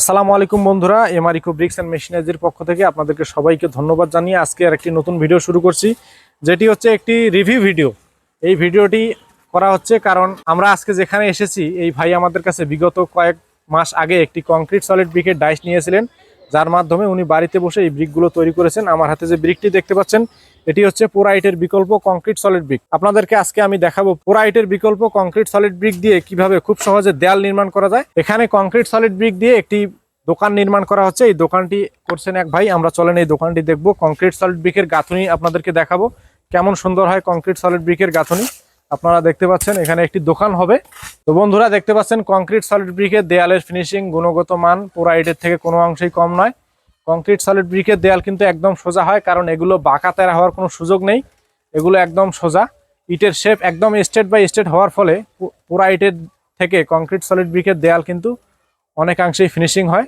আসসালামু আলাইকুম বন্ধুরা এমআরিকো ব্রিক্স অ্যান্ড মেশিনারিজের পক্ষ থেকে আপনাদেরকে সবাইকে ধন্যবাদ জানিয়ে আজকে আর একটি নতুন ভিডিও শুরু করছি, যেটি হচ্ছে একটি রিভিউ ভিডিও। এই ভিডিওটি করা হচ্ছে কারণ আমরা আজকে যেখানে এসেছি, এই ভাই আমাদের কাছে বিগত কয়েক মাস আগে একটি কংক্রিট সলিড ব্রিকের ডাইস নিয়েছিলেন, যার মাধ্যমে উনি বাড়িতে বসে এই ব্রিকগুলো তৈরি করেছেন। আমার হাতে যে ব্রিকটি দেখতে পাচ্ছেন এটি হচ্ছে পোরাইটের বিকল্প কংক্রিট সলিড ব্রিক। আপনাদেরকে আজকে আমি দেখাবো পোরাইটের বিকল্প কংক্রিট সলিড ব্রিক দিয়ে কীভাবে খুব সহজে দেয়াল নির্মাণ করা যায়। এখানে কংক্রিট সলিড ব্রিক দিয়ে একটি দোকান নির্মাণ করা হচ্ছে। এই দোকানটি করছেন এক ভাই। আমরা চলেন এই দোকানটি দেখব। কংক্রিট সলিড ব্রিকের গাঁথুনি আপনাদেরকে দেখাবো। কেমন সুন্দর হয় কংক্রিট সলিড ব্রিকের গাঁথুনি। আপনারা দেখতে পাচ্ছেন এখানে একটি দোকান হবে। তো বন্ধুরা, দেখতে পাচ্ছেন কংক্রিট সলিড ব্রিকের দেয়ালের ফিনিশিং গুণগত মান পোরাইটের থেকে কোনো অংশেই কম নয়। কংক্রিট সলিড ব্রিকের দেয়াল কিন্তু একদম সোজা হয়, কারণ এগুলো বাঁকা তেরা হওয়ার কোনো সুযোগ নেই। এগুলো একদম সোজা। ইটের শেপ একদম স্টেট বাই স্টেট হওয়ার ফলে পুরা ইটের থেকে কংক্রিট সলিড ব্রিকের দেয়াল কিন্তু অনেকাংশেই ফিনিশিং হয়।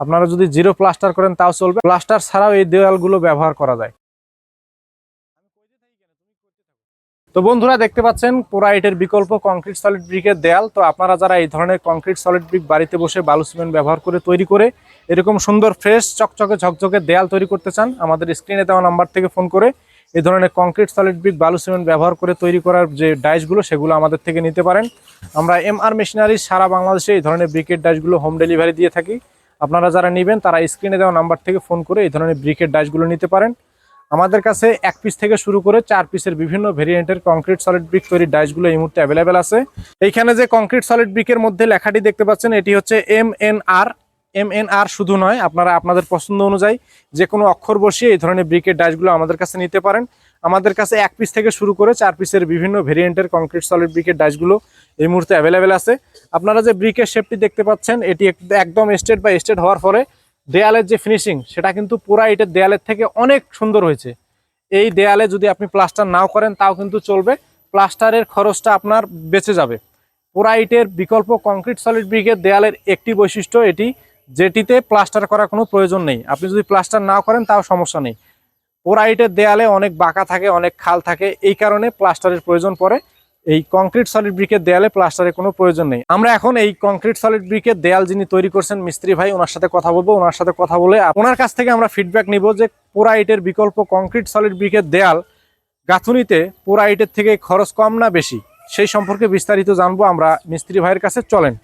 আপনারা যদি জিরো প্লাস্টার করেন তাও চলবে। প্লাস্টার ছাড়াও এই দেয়ালগুলো ব্যবহার করা যায়। তো বন্ধুরা দেখতে পাচ্ছেন পোড়া ইটের বিকল্প কংক্রিট সলিড ব্রিকের দেয়াল। তো আপনারা যারা এই ধরনের কংক্রিট সলিড ব্রিক বাড়িতে বসে বালু সিমেন্ট ব্যবহার করে তৈরি করে, এরকম সুন্দর ফ্রেশ চকচকে, ঝকঝকে দেয়াল তৈরি করতে চান, আমাদের স্ক্রিনে দেওয়া নাম্বার থেকে ফোন করে এই ধরনের কংক্রিট সলিড ব্রিক বালু সিমেন্ট ব্যবহার করে তৈরি করার যে ডাইসগুলো সেগুলো আমাদের থেকে নিতে পারেন। আমরা এম আর মেশিনারি সারা বাংলাদেশে এই ধরনের ব্রিকের ডাইসগুলো হোম ডেলিভারি দিয়ে থাকি। আপনারা যারা নেবেন, তারা স্ক্রিনে দেওয়া নাম্বার থেকে ফোন করে এই ধরনের ব্রিকের ডাইসগুলো নিতে পারেন। আমাদের কাছে এক পিস থেকে শুরু করে চার পিসের বিভিন্ন ভেরিয়েন্টের কংক্রিট সলিড ব্রিক তৈরির ডাইসগুলো এই মুহূর্তে অ্যাভেলেবেল আছে। এইখানে যে কংক্রিট সলিড ব্রিকের মধ্যে লেখাটি দেখতে পাচ্ছেন, এটি হচ্ছে M N R M N R শুধু নয়, আপনারা আপনাদের পছন্দ অনুযায়ী যে কোনো অক্ষর বসিয়ে এই ধরনের ব্রিকের ডাইসগুলো আমাদের কাছে নিতে পারেন। আমাদের কাছে এক পিস থেকে শুরু করে চার পিসের বিভিন্ন ভেরিয়েন্টের কংক্রিট সলিড ব্রিকের ডাইসগুলো এই মুহূর্তে অ্যাভেলেবেল আছে। আপনারা যে ব্রিকের শেপটি দেখতে পাচ্ছেন, এটি একদম স্টেট বা স্টেট হওয়ার ফলে দেয়ালের যে ফিনিশিং সেটা কিন্তু পুরা ইটের দেয়ালের থেকে অনেক সুন্দর হয়েছে। এই দেয়ালে যদি আপনি প্লাস্টার নাও করেন, তাও কিন্তু চলবে। প্লাস্টারের খরচটা আপনার বেঁচে যাবে। পুরা ইটের বিকল্প কংক্রিট সলিড ব্রিকের দেয়ালের একটি বৈশিষ্ট্য এটি, যেটিতে প্লাস্টার করার কোনো প্রয়োজন নেই। আপনি যদি প্লাস্টার নাও করেন, তাও সমস্যা নেই। পোড়া ইটের দেয়ালে অনেক বাঁকা থাকে, অনেক খাল থাকে। এই কারণে প্লাস্টারের প্রয়োজন পড়ে। এই কংক্রিট সলিড ব্রিকের দেয়ালে প্লাস্টারের কোনো প্রয়োজন নেই। আমরা এখন এই কংক্রিট সলিড ব্রিকের দেয়াল যিনি তৈরি করছেন মিস্ত্রি ভাই, ওনার সাথে কথা বলব। ওনার সাথে কথা বলে ওনার কাছ থেকে আমরা ফিডব্যাক নিব যে পোড়া ইটের বিকল্প কংক্রিট সলিড ব্রিকের দেয়াল গাঁথুনিতে পোড়া ইটের থেকে খরচ কম না বেশি? সেই সম্পর্কে বিস্তারিত জানব। আমরা মিস্ত্রি ভাইয়ের কাছে চলেন।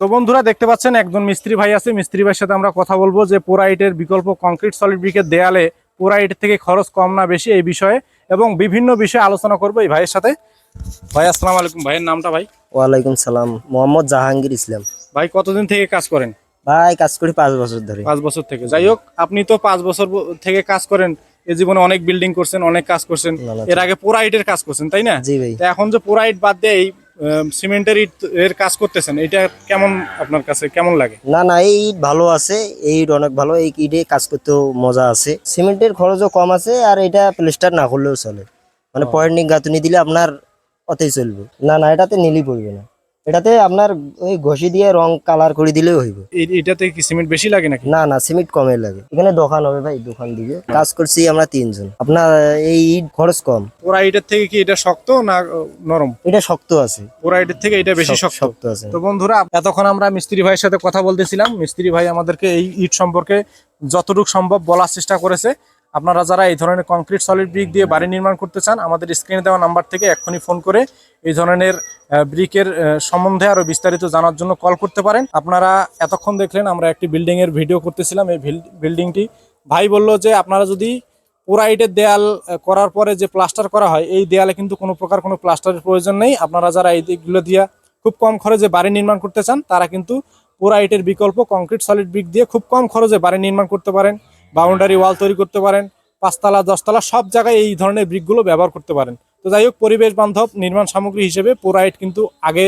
তো বন্ধুরা, দেখতে পাচ্ছেন একজন মিস্ত্রি ভাই আছে। মিস্ত্রি ভাইয়ের সাথে আমরা কথা বলব যে পোরাইটের বিকল্প কংক্রিট সলিড ব্রিকের দেয়ালে পোরাইটের থেকে খরচ কম না বেশি এই বিষয়ে এবং বিভিন্ন বিষয়ে আলোচনা করব এই ভাইয়ের সাথে। ভাই আসসালাম আলাইকুম। ভাইয়ের নামটা ভাই? ওয়ালাইকুম সালাম। মোহাম্মদ জাহাঙ্গীর ইসলাম। ভাই কতদিন থেকে কাজ করেন? ভাই কাজ করি পাঁচ বছর ধরে। পাঁচ বছর থেকে। যাই হোক আপনি তো পাঁচ বছর থেকে কাজ করেন। এ জীবনে অনেক বিল্ডিং করছেন অনেক কাজ করছেন। এর আগে পোরাইটের কাজ করছেন তাই না? জি ভাই। এখন যে পোরাইট বাদ দিয়ে এই সিমেন্টের ইট এর কাজ করতেছেন এটা কেমন আপনার কাছে কেমন লাগে? না না এই ইট ভালো আছে এই ইট অনেক ভালো এই ইটে কাজ করতেও মজা আছে। সিমেন্টের খরচও কম আছে আর এটা প্লেস্টার না করলেও চলে। মানে। পয়েন্টিং গাঁথুনি দিলে আপনার অতই চলবে। না না এটাতে নিলেই পড়বে না। এটাতে আপনার ওই ঘষি দিয়ে রং কালার করে দিলেও হইবে। এটাতে কি সিমেন্ট বেশি লাগে নাকি? না না সিমেন্ট কমে লাগে। এখানে দোকান হবে ভাই দোকান দিবে কাজ করছি আমরা তিনজন। আপনার এই ইট খরচ কম। পোড়া ইটের থেকে কি এটা শক্ত না নরম? এটা শক্ত আছে। পোড়া ইটের থেকে এটা বেশি শক- শক্ত। শক্ত আছে। তো বন্ধুরা এতক্ষণ আমরা মিস্ত্রি ভাইয়ের সাথে কথা বলতেছিলাম। মিস্ত্রি ভাই আমাদেরকে এই ইট সম্পর্কে যতটুকু সম্ভব বলার চেষ্টা করেছে। আপনারা যারা এই ধরনের কংক্রিট সলিড ব্রিক দিয়ে বাড়ি নির্মাণ করতে চান, আমাদের স্ক্রিনে দেওয়া নাম্বার থেকে এক্ষুনি ফোন করে এই ধরনের ব্রিকের সম্বন্ধে আরও বিস্তারিত জানার জন্য কল করতে পারেন। আপনারা এতক্ষণ দেখলেন, আমরা একটি বিল্ডিংয়ের ভিডিও করতেছিলাম। এই বিল্ডিংটি ভাই বলল যে, আপনারা যদি পুরা ইটের দেয়াল করার পরে যে প্লাস্টার করা হয়, এই দেয়ালে কিন্তু কোনো প্রকার কোনো প্লাস্টারের প্রয়োজন নেই। আপনারা যারা এই দিকগুলো দিয়ে খুব কম খরচে বাড়ি নির্মাণ করতে চান, তারা কিন্তু পুরা ইটের বিকল্প কংক্রিট সলিড ব্রিক দিয়ে খুব কম খরচে বাড়ি নির্মাণ করতে পারেন। বাউন্ডারি ওয়াল তৈরি করতে পারেন, পাঁচতলা, দশতলা, সব জায়গায় এই ধরনের ব্রিকগুলো ব্যবহার করতে পারেন। তো যাই হোক, পরিবেশ বান্ধব নির্মাণ সামগ্রী হিসেবে পুরা ইট কিন্তু আগে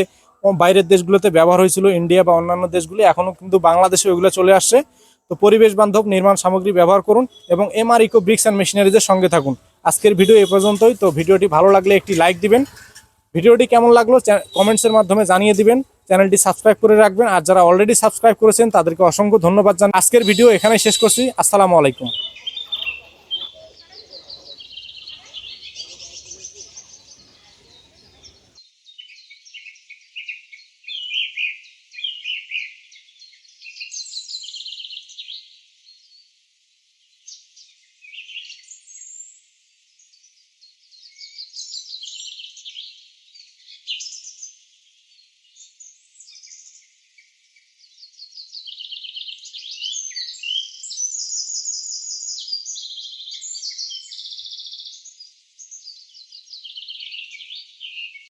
বাইরের দেশগুলোতে ব্যবহার হয়েছিল ইন্ডিয়া বা অন্যান্য দেশগুলি, এখনও কিন্তু বাংলাদেশে ওইগুলো চলে আসছে। তো পরিবেশ বান্ধব নির্মাণ সামগ্রী ব্যবহার করুন এবং এমআর ইকো ব্রিক্স অ্যান্ড মেশিনারিজের সঙ্গে থাকুন। আজকের ভিডিও এ পর্যন্তই। তো ভিডিওটি ভালো লাগলে একটি লাইক দিবেন। ভিডিওটি কেমন লাগল কমেন্টসের মাধ্যমে জানিয়ে দিবেন। চ্যানেলটি সাবস্ক্রাইব করে রাখবেন। আর যারা অলরেডি সাবস্ক্রাইব করেছেন, তাদেরকে অসংখ্য ধন্যবাদ জানান আজকের ভিডিও এখানে শেষ করছি। আসসালামু আলাইকুম।